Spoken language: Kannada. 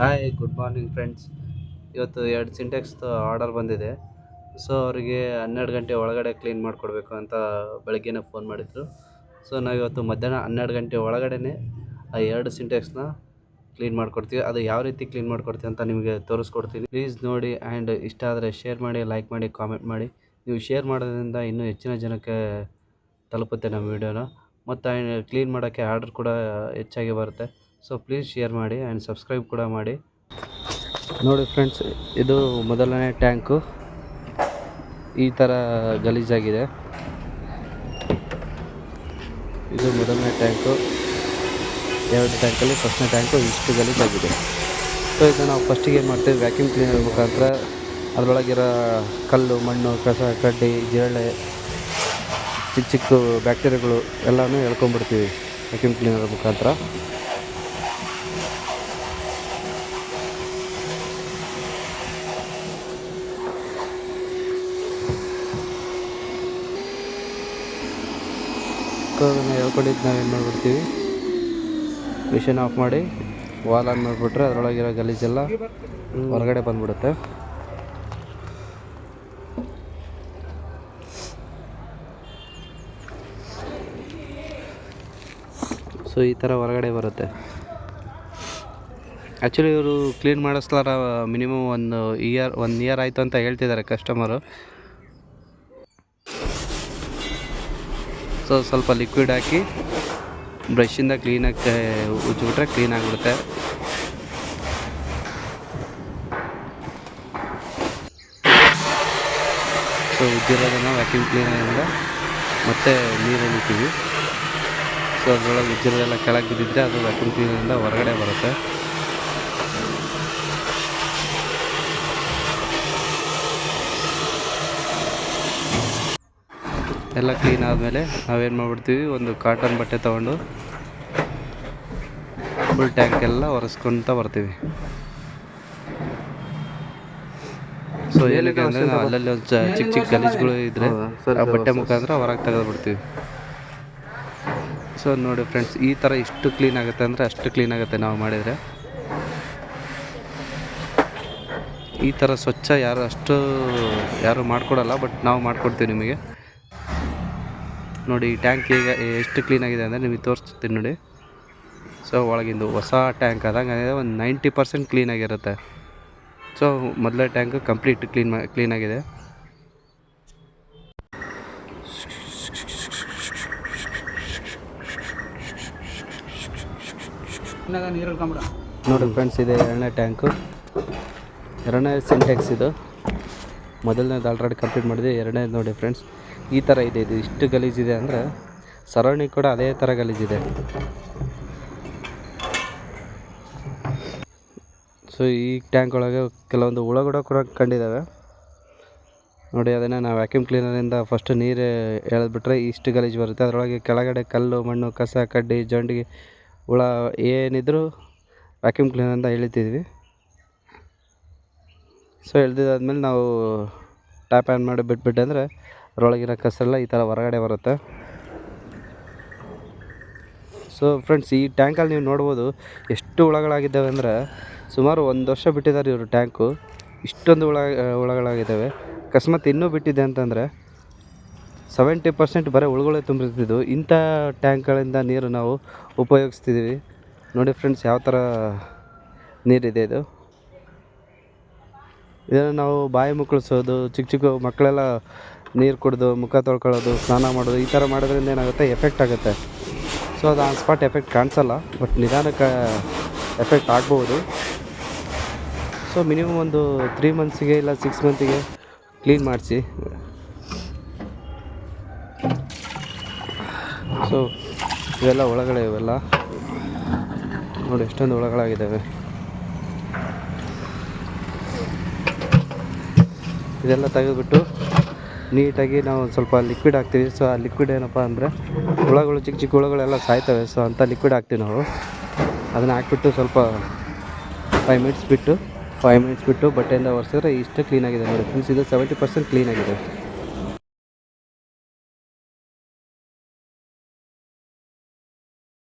ಹಾಯ್ ಗುಡ್ ಮಾರ್ನಿಂಗ್ ಫ್ರೆಂಡ್ಸ್ ಇವತ್ತು ಎರಡು ಸಿಂಟೆಕ್ಸ್ದು ಆರ್ಡರ್ ಬಂದಿದೆ. ಸೊ ಅವರಿಗೆ ಹನ್ನೆರಡು ಗಂಟೆ ಒಳಗಡೆ ಕ್ಲೀನ್ ಮಾಡಿಕೊಡ್ಬೇಕು ಅಂತ ಬೆಳಗ್ಗೆನೇ ಫೋನ್ ಮಾಡಿದರು. ಸೊ ನಾವು ಇವತ್ತು ಮಧ್ಯಾಹ್ನ ಹನ್ನೆರಡು ಗಂಟೆ ಒಳಗಡೆ ಆ ಎರಡು ಸಿಂಟೆಕ್ಸ್ನ ಕ್ಲೀನ್ ಮಾಡಿಕೊಡ್ತೀವಿ. ಅದು ಯಾವ ರೀತಿ ಕ್ಲೀನ್ ಮಾಡಿಕೊಡ್ತೀವಿ ಅಂತ ನಿಮಗೆ ತೋರಿಸ್ಕೊಡ್ತೀನಿ. ಪ್ಲೀಸ್ ನೋಡಿ ಆ್ಯಂಡ್ ಇಷ್ಟ ಆದರೆ ಶೇರ್ ಮಾಡಿ ಲೈಕ್ ಮಾಡಿ ಕಾಮೆಂಟ್ ಮಾಡಿ. ನೀವು ಶೇರ್ ಮಾಡೋದ್ರಿಂದ ಇನ್ನೂ ಹೆಚ್ಚಿನ ಜನಕ್ಕೆ ತಲುಪುತ್ತೆ ನಮ್ಮ ವೀಡಿಯೋನ ಮತ್ತು ಕ್ಲೀನ್ ಮಾಡೋಕ್ಕೆ ಆರ್ಡರ್ ಕೂಡ ಹೆಚ್ಚಾಗಿ ಬರುತ್ತೆ. ಸೊ ಪ್ಲೀಸ್ ಶೇರ್ ಮಾಡಿ ಆ್ಯಂಡ್ ಸಬ್ಸ್ಕ್ರೈಬ್ ಕೂಡ ಮಾಡಿ. ನೋಡಿ ಫ್ರೆಂಡ್ಸ್ ಇದು ಮೊದಲನೇ ಟ್ಯಾಂಕು ಈ ಥರ ಗಲೀಜಾಗಿದೆ. ಇದು ಮೊದಲನೇ ಟ್ಯಾಂಕು ಎರಡು ಟ್ಯಾಂಕಲ್ಲಿ ಫಸ್ಟ್ನೇ ಟ್ಯಾಂಕು ಇಷ್ಟು ಗಲೀಜಾಗಿದೆ. ಸೊ ಇದು ನಾವು ಫಸ್ಟಿಗೆ ಏನು ಮಾಡ್ತೀವಿ ವ್ಯಾಕ್ಯೂಮ್ ಕ್ಲೀನರ್ ಮುಖಾಂತರ. ಅದರೊಳಗಿರೋ ಕಲ್ಲು, ಮಣ್ಣು, ಕಸ, ಕಡ್ಡಿ, ಜಿರಳೆ, ಚಿಕ್ಕ ಚಿಕ್ಕ ಬ್ಯಾಕ್ಟೀರಿಯಾಗಳು ಎಲ್ಲನೂ ಎಳ್ಕೊಂಬಿಡ್ತೀವಿ ವ್ಯಾಕ್ಯೂಮ್ ಕ್ಲೀನರ್ ಮುಖಾಂತರ. ಅದನ್ನು ಹೇಳ್ಕೊಂಡಿದ್ದು ನಾವು ಏನು ಮಾಡಿಬಿಡ್ತೀವಿ? ಮಿಷಿನ್ ಆಫ್ ಮಾಡಿ ವಾಲ್ ಆನ್ ಮಾಡಿಬಿಟ್ರೆ ಅದರೊಳಗಿರೋ ಗಲೀಜೆಲ್ಲ ಹೊರಗಡೆ ಬಂದ್ಬಿಡುತ್ತೆ. ಸೊ ಈ ಥರ ಹೊರಗಡೆ ಬರುತ್ತೆ. ಆ್ಯಕ್ಚುಲಿ ಇವರು ಕ್ಲೀನ್ ಮಾಡಿಸ್ಲಾರ ಮಿನಿಮಮ್ ಒಂದು ಇಯರ್ ಒನ್ ಇಯರ್ ಆಯಿತು ಅಂತ ಹೇಳ್ತಿದ್ದಾರೆ ಕಸ್ಟಮರು ಸೊ ಸ್ವಲ್ಪ ಲಿಕ್ವಿಡ್ ಹಾಕಿ ಬ್ರಷಿಂದ ಕ್ಲೀನಾಗಿ ಉಜ್ಜಿಬಿಟ್ರೆ ಕ್ಲೀನ್ ಆಗಿಬಿಡುತ್ತೆ. ಸೊ ಉಜ್ಜಿರೋದನ್ನು ವ್ಯಾಕ್ಯೂಮ್ ಕ್ಲೀನರಿಂದ ಮತ್ತೆ ನೀರು ಎಳಿತೀವಿ ಸೊ ಅದರೊಳಗೆ ಉಜ್ಜಿರೋದೆಲ್ಲ ಕೆಳಗೆ ಬಿದ್ದಿದ್ರೆ ಅದು ವ್ಯಾಕ್ಯೂಮ್ ಕ್ಲೀನರಿಂದ ಹೊರಗಡೆ ಬರುತ್ತೆ. ಎಲ್ಲ ಕ್ಲೀನ್ ಆದಮೇಲೆ ನಾವೇನು ಮಾಡ್ಬಿಡ್ತೀವಿ ಒಂದು ಕಾಟನ್ ಬಟ್ಟೆ ತೊಗೊಂಡು ಫುಲ್ ಟ್ಯಾಂಕ್ ಎಲ್ಲ ಒರೆಸ್ಕೊತ ಬರ್ತೀವಿ. ಸೊ ಏನಕ್ಕೆ ಅಂದರೆ ನಾವು ಅಲ್ಲಲ್ಲಿ ಒಂದು ಚಿಕ್ಕ ಚಿಕ್ಕ ಗಲೀಜುಗಳು ಇದ್ದರೆ ಆ ಬಟ್ಟೆ ಮುಖಾಂತರ ಹೊರಗೆ ತೆಗೆದು ಬಿಡ್ತೀವಿ ಸೊ ನೋಡಿ ಫ್ರೆಂಡ್ಸ್ ಈ ಥರ ಇಷ್ಟು ಕ್ಲೀನ್ ಆಗುತ್ತೆ ಅಂದರೆ ಅಷ್ಟು ಕ್ಲೀನ್ ಆಗುತ್ತೆ ನಾವು ಮಾಡಿದರೆ. ಈ ಥರ ಸ್ವಚ್ಛ ಯಾರು ಅಷ್ಟು ಯಾರು ಮಾಡಿಕೊಡಲ್ಲ ಬಟ್ ನಾವು ಮಾಡಿಕೊಡ್ತೀವಿ ನಿಮಗೆ. ನೋಡಿ ಈ ಟ್ಯಾಂಕ್ ಈಗ ಎಷ್ಟು ಕ್ಲೀನಾಗಿದೆ ಅಂದರೆ ನಿಮಗೆ ತೋರಿಸ್ತೀನಿ ನೋಡಿ. ಸೊ ಒಳಗಿಂದು ಹೊಸ ಟ್ಯಾಂಕ್ ಆದಂಗೆ ಒಂದು ನೈಂಟಿ ಪರ್ಸೆಂಟ್ ಕ್ಲೀನಾಗಿರುತ್ತೆ ಸೊ ಮೊದಲೇ ಟ್ಯಾಂಕ್ ಕಂಪ್ಲೀಟ್ ಕ್ಲೀನ್ ಮಾ ಕ್ಲೀನಾಗಿದೆ ನೋಡಿ ಫ್ರೆಂಡ್ಸ್ ಇದೆ ಎರಡನೇ ಟ್ಯಾಂಕು ಎರಡನೇ ಸಿಂಟೆಕ್ಸ್ ಇದು. ಮೊದಲನೇದು ಆಲ್ರೆಡಿ ಕಂಪ್ಲೀಟ್ ಮಾಡಿದೆ, ಎರಡನೇದು ನೋಡಿ ಫ್ರೆಂಡ್ಸ್ ಈ ಥರ ಇದೆ, ಇದು ಇಷ್ಟು ಗಲೀಜಿದೆ ಅಂದರೆ ಸರೌಂಡಿ ಕೂಡ ಅದೇ ಥರ ಗಲೀಜಿದೆ ಸೊ ಈ ಟ್ಯಾಂಕ್ ಒಳಗೆ ಕೆಲವೊಂದು ಹುಳಗಳು ಕೂಡ ಕಂಡಿದ್ದಾವೆ ನೋಡಿ, ಅದನ್ನು ನಾವು ವ್ಯಾಕ್ಯೂಮ್ ಕ್ಲೀನರಿಂದ ಫಸ್ಟ್ ನೀರು ಎಳೆದ್ಬಿಟ್ರೆ ಇಷ್ಟು ಗಲೀಜು ಬರುತ್ತೆ. ಅದರೊಳಗೆ ಕೆಳಗಡೆ ಕಲ್ಲು, ಮಣ್ಣು, ಕಸ, ಕಡ್ಡಿ, ಜೊಂಡಿಗೆ ಹುಳ ಏನಿದ್ರೂ ವ್ಯಾಕ್ಯೂಮ್ ಕ್ಲೀನರಿಂದ ಎಳಿತಿದ್ವಿ. ಸೊ ಎಳ್ದಿದ್ದಾದ್ಮೇಲೆ ನಾವು ಟ್ಯಾಪ್ ಆನ್ ಮಾಡಿ ಬಿಟ್ಬಿಟ್ಟೆ ಅಂದರೆ ಅದರೊಳಗಿರೋ ಕಸೆಲ್ಲ ಈ ಥರ ಹೊರಗಡೆ ಬರುತ್ತೆ. ಸೊ ಫ್ರೆಂಡ್ಸ್ ಈ ಟ್ಯಾಂಕಲ್ಲಿ ನೀವು ನೋಡ್ಬೋದು ಎಷ್ಟು ಹುಳಗಳಾಗಿದ್ದಾವೆ ಅಂದರೆ ಸುಮಾರು ಒಂದು ವರ್ಷ ಬಿಟ್ಟಿದ್ದಾರೆ ಇವರು ಟ್ಯಾಂಕು ಇಷ್ಟೊಂದು ಹುಳ, ಹುಳಗಳಾಗಿದ್ದಾವೆ. ಅಕಸ್ಮಾತ್ ಇನ್ನೂ ಬಿಟ್ಟಿದೆ ಅಂತಂದರೆ ಸೆವೆಂಟಿ ಪರ್ಸೆಂಟ್ ಬರೀ ಹುಳುಗಳೇ ತುಂಬಿರ್ತಿದ್ದು. ಇಂಥ ಟ್ಯಾಂಕ್ಗಳಿಂದ ನೀರು ನಾವು ಉಪಯೋಗಿಸ್ತಿದ್ದೀವಿ. ನೋಡಿ ಫ್ರೆಂಡ್ಸ್ ಯಾವ ಥರ ನೀರಿದೆ ಇದು. ಇದನ್ನು ನಾವು ಬಾಯಿ ಮುಕ್ಕಳಿಸೋದು, ಚಿಕ್ಕ ಚಿಕ್ಕ ಮಕ್ಕಳೆಲ್ಲ ನೀರು ಕುಡಿದು, ಮುಖ ತೊಳ್ಕೊಳ್ಳೋದು, ಸ್ನಾನ ಮಾಡೋದು, ಈ ಥರ ಮಾಡೋದ್ರಿಂದ ಏನಾಗುತ್ತೆ? ಎಫೆಕ್ಟ್ ಆಗುತ್ತೆ. ಸೊ ಅದು ಆನ್ ಸ್ಪಾಟ್ ಎಫೆಕ್ಟ್ ಕಾಣಿಸಲ್ಲ ಬಟ್ ನಿಧಾನಕ್ಕೆ ಎಫೆಕ್ಟ್ ಆಗ್ಬೋದು. ಸೊ ಮಿನಿಮಮ್ ಒಂದು ತ್ರೀ ಮಂತ್ಸಿಗೆ ಇಲ್ಲ ಸಿಕ್ಸ್ ಮಂತಿಗೆ ಕ್ಲೀನ್ ಮಾಡಿಸಿ. ಸೊ ಇವೆಲ್ಲ ಒಳಗಡೆ ಇವೆಲ್ಲ. ನೋಡಿ, ಎಷ್ಟೊಂದು ಒಳಗಳಾಗಿದ್ದಾವೆ. ಇದೆಲ್ಲ ತೆಗೆದುಬಿಟ್ಟು ನೀಟಾಗಿ ನಾವು ಸ್ವಲ್ಪ ಲಿಕ್ವಿಡ್ ಹಾಕ್ತೀವಿ. ಸೊ ಆ ಲಿಕ್ವಿಡ್ ಏನಪ್ಪ ಅಂದರೆ ಹುಳಗಳು, ಚಿಕ್ಕ ಚಿಕ್ಕ ಹುಳಗಳೆಲ್ಲ ಸಾಯ್ತವೆ. ಸೊ ಅಂಥ ಲಿಕ್ವಿಡ್ ಹಾಕ್ತೀವಿ ನಾವು. ಅದನ್ನು ಹಾಕ್ಬಿಟ್ಟು ಸ್ವಲ್ಪ ಫೈವ್ ಮಿನಿಟ್ಸ್ ಬಿಟ್ಟು ಫೈವ್ ಮಿನಿಟ್ಸ್ ಬಿಟ್ಟು ಬಟ್ಟೆಯಿಂದ ಒರೆಸಿದ್ರೆ ಇಷ್ಟೇ ಕ್ಲೀನಾಗಿದೆ ನೋಡಿ ಫ್ರೆಂಡ್ಸ್ ಇದು ಸೆವೆಂಟಿ ಪರ್ಸೆಂಟ್ ಕ್ಲೀನಾಗಿದೆ